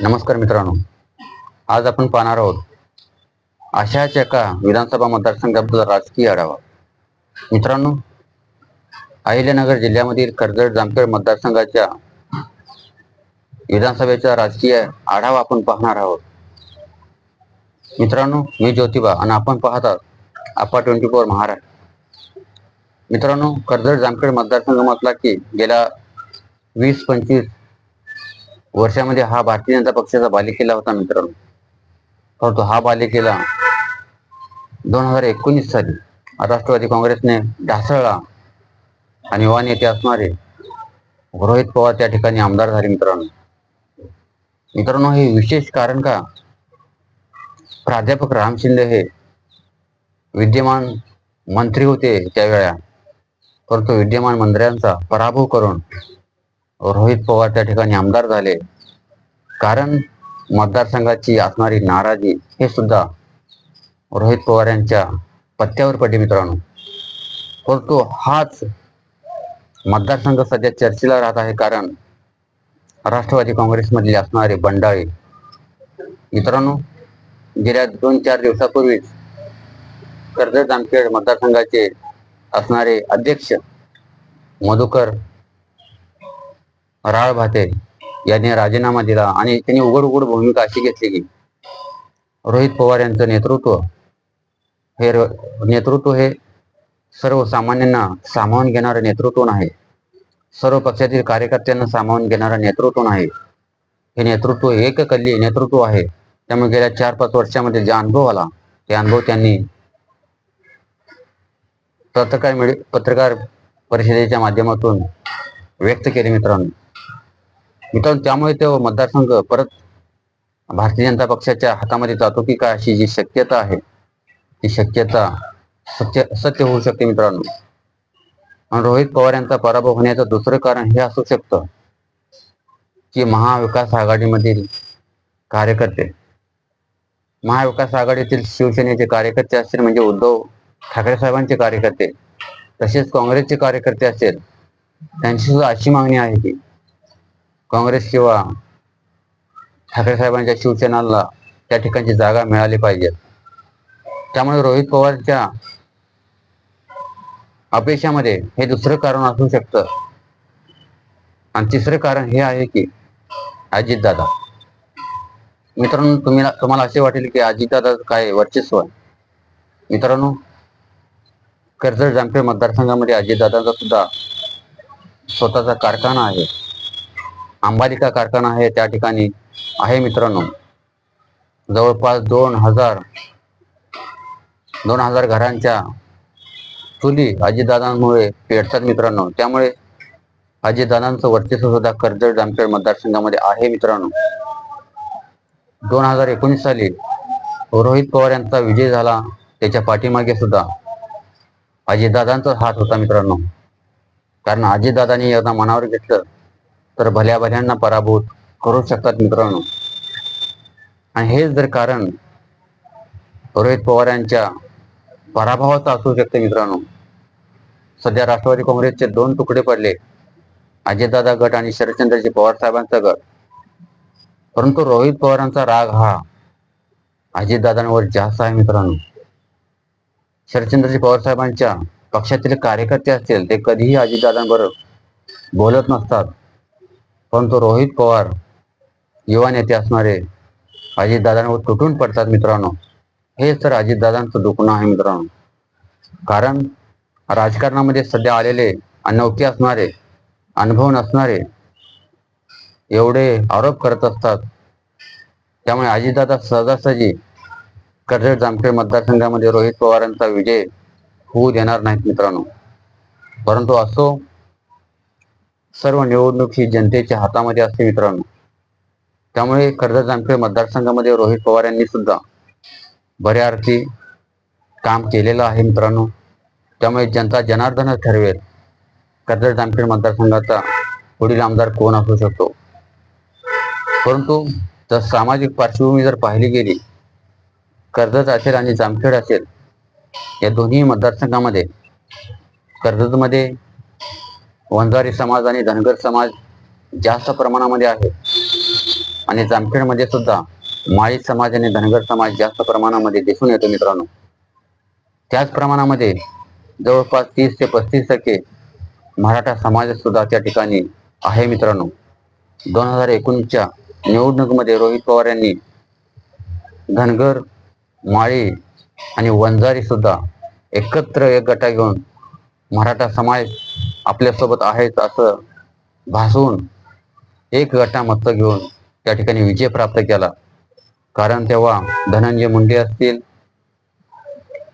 नमस्कार मित्रांनो. आज आपण पाहणार आहोत अशाच एका विधानसभा मतदारसंघाबद्दल राजकीय आढावा. मित्रांनो अहिल्यानगर जिल्ह्यामधील कर्जत जामखेड मतदारसंघाच्या विधानसभेचा राजकीय आढावा आपण पाहणार आहोत. मित्रांनो मी ज्योतिबा आणि आपण पाहतात आपा ट्वेंटी फोर महाराष्ट्र. मित्रांनो कर्जत जामखेड मतदारसंघ म्हटला की गेल्या वीस पंचवीस वर्षामध्ये हा भारतीय जनता पक्षाचा बालेकिल्ला होता मित्रांनो. परंतु हा बालेकिल्ला दोन हजार एकोणीस साली राष्ट्रवादी काँग्रेसने ढासळला आणि युवा नेते असणारे रोहित पवार त्या ठिकाणी आमदार झाले मित्रांनो. मित्रांनो हे विशेष कारण का? प्राध्यापक राम शिंदे हे विद्यमान मंत्री होते त्यावेळा. परंतु विद्यमान मंत्र्यांचा पराभव करून रोहित पवार त्या ठिकाणी आमदार झाले. कारण मतदारसंघाची असणारी नाराजी हे सुद्धा रोहित पवार यांच्या पत्त्यावर पडली मित्रांनो. परंतु हाच मतदारसंघ सध्या चर्चेला राहत आहे कारण राष्ट्रवादी काँग्रेसमधले असणारे बंडाळे मित्रांनो गेल्या दोन चार दिवसापूर्वीच कर्जत जामखेड मतदारसंघाचे असणारे अध्यक्ष मधुकर राळ भाते यांनी राजीनामा दिला आणि त्यांनी उघड उघड भूमिका अशी घेतली की रोहित पवार यांचं नेतृत्व हे नेतृत्व हे सर्वसामान्यांना सामावून घेणारं नेतृत्व नाही. सर्व पक्षातील कार्यकर्त्यांना सामावून घेणारं नेतृत्व नाही. हे नेतृत्व एककल्ली नेतृत्व आहे. त्यामुळे गेल्या चार पाच वर्षामध्ये जे अनुभव आला ते अनुभव त्यांनी पत्रकार मिळ पत्रकार परिषदेच्या माध्यमातून व्यक्त केले मित्रांनो. मित्रांनो त्यामुळे तो मतदारसंघ परत भारतीय जनता पक्षाच्या हातामध्ये जातो की काय अशी जी शक्यता आहे ती शक्यता सत्य सत्य होऊ शकते मित्रांनो. आणि रोहित पवार यांचा पराभव होण्याचं दुसरं कारण हे असू शकतं की महाविकास आघाडीमधील कार्यकर्ते महाविकास आघाडीतील शिवसेनेचे कार्यकर्ते असतील म्हणजे उद्धव ठाकरे साहेबांचे कार्यकर्ते तसेच काँग्रेसचे कार्यकर्ते असेल त्यांची सुद्धा अशी मागणी आहे की काँग्रेस किंवा ठाकरे साहेबांच्या शिवसेनाला त्या ठिकाणची जागा मिळाली पाहिजे. त्यामुळे रोहित पवारच्या अपेक्षामध्ये हे दुसरं कारण असू शकतं. आणि तिसरं कारण हे आहे की अजितदादा. मित्रांनो तुम्ही तुम्हाला असे वाटेल की अजितदादा काय वर्चस्व आहे. मित्रांनो कर्जत जामखेड मतदारसंघामध्ये अजितदादाचा सुद्धा स्वतःचा कारखाना आहे. अंबालिका कारखाना आहे त्या ठिकाणी आहे मित्रांनो. जवळपास दोन हजार दोन हजार घरांच्या चुली अजितदादांमुळे पेटतात मित्रांनो. त्यामुळे अजितदादांचं वर्चस्व सुद्धा कर्जत जामखेड मतदारसंघामध्ये आहे मित्रांनो. दोन हजार एकोणीस साली रोहित पवार यांचा विजय झाला त्याच्या पाठीमागे सुद्धा अजितदादांचा हात होता मित्रांनो. कारण अजितदादांनी एकदा मनावर घेतलं तर भल्या भल्यांना पराभूत करू शकतात मित्रांनो. आणि हेच जर कारण रोहित पवार यांच्या पराभवाचं असू शकते मित्रांनो. सध्या राष्ट्रवादी काँग्रेसचे दोन तुकडे पडले. अजितदादा गट आणि शरदचंद्रजी पवार साहेबांचा गट. परंतु रोहित पवारांचा राग हा अजितदादांवर जास्त आहे मित्रांनो. शरदचंद्रजी पवार साहेबांच्या पक्षातील कार्यकर्ते असतील ते कधीही अजितदादांबरोबर बोलत नसतात. परंतु रोहित पवार युवा नेते असणारे अजितदादांवर तुटून पडतात मित्रांनो. हेच तर अजितदादांचं दुखणं आहे मित्रांनो. कारण राजकारणामध्ये सध्या आलेले अनोखे असणारे अनुभव नसणारे एवढे आरोप करत असतात. त्यामुळे अजितदादा सहजासहजी कर्जत जामखेड मतदारसंघामध्ये रोहित पवारांचा विजय होऊ देणार नाहीत मित्रांनो. परंतु असो सर्व निवडणूक ही जनतेच्या हातामध्ये असते मित्रांनो. त्यामुळे कर्जत जामखेड मतदारसंघामध्ये रोहित पवार यांनी सुद्धा बऱ्या अर्थी काम केलेलं आहे मित्रांनो. त्यामुळे जनता जनार्दनच ठरवेल. कर्जत जामखेड मतदारसंघाचा पुढील आमदार कोण असू शकतो? परंतु जर सामाजिक पार्श्वभूमी जर पाहिली गेली कर्जत असेल आणि जामखेड असेल या दोन्ही मतदारसंघामध्ये कर्जतमध्ये वंजारी समाज आणि धनगर समाज जास्त प्रमाणामध्ये आहे. आणि जामखेडमध्ये सुद्धा माळी समाज आणि धनगर समाज जास्त प्रमाणामध्ये दिसून येतो मित्रांनो. त्याच प्रमाणामध्ये जवळपास तीस ते पस्तीस टक्के मराठा समाज सुद्धा त्या ठिकाणी आहे मित्रांनो. दोन हजार एकोणीसच्या निवडणुकीमध्ये रोहित पवार यांनी धनगर माळी आणि वंजारी सुद्धा एकत्र एक गटा घेऊन मराठा समाज आपल्यासोबत आहेच असं भासून एक गटा मत घेऊन त्या ठिकाणी विजय प्राप्त केला. कारण तेव्हा धनंजय मुंडे असतील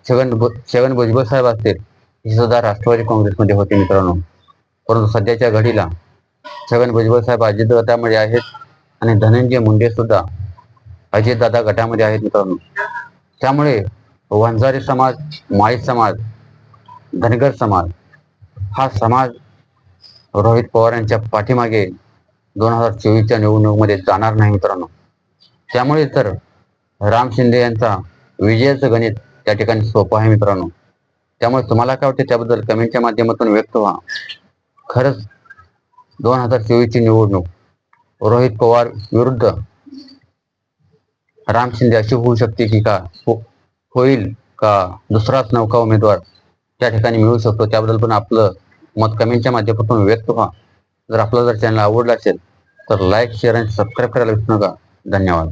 छगन छगन भुजबळ साहेब असतील हे सुद्धा राष्ट्रवादी काँग्रेसमध्ये होते मित्रांनो. परंतु सध्याच्या घडीला छगन भुजबळ साहेब अजित गटामध्ये आहेत आणि धनंजय मुंडे सुद्धा अजितदादा गटामध्ये आहेत मित्रांनो. त्यामुळे वंजारी समाज माळी समाज धनगर समाज. हा समाज रोहित पवार यांच्या पाठीमागे दोन हजार चोवीसच्या निवडणुकीमध्ये जाणार नाही मित्रांनो. त्यामुळे तर राम शिंदे यांचा विजयाचं गणित त्या ठिकाणी सोपं आहे मित्रांनो. त्यामुळे तुम्हाला काय वाटते त्याबद्दल कमेंटच्या माध्यमातून व्यक्त व्हा. खरंच दोन हजार चोवीसची निवडणूक रोहित पवार विरुद्ध राम शिंदे अशी होऊ शकते की का? हो, होईल का दुसराच नौका उमेदवार? त्या ठिकाणी मिळू शकतो. त्याबद्दल पण आपलं मत कमेंटच्या माध्यमातून व्यक्त व्हा. जर आपला जर चॅनल आवडलं असेल तर लाईक शेअर आणि सबस्क्राईब करायला विसरू नका. धन्यवाद.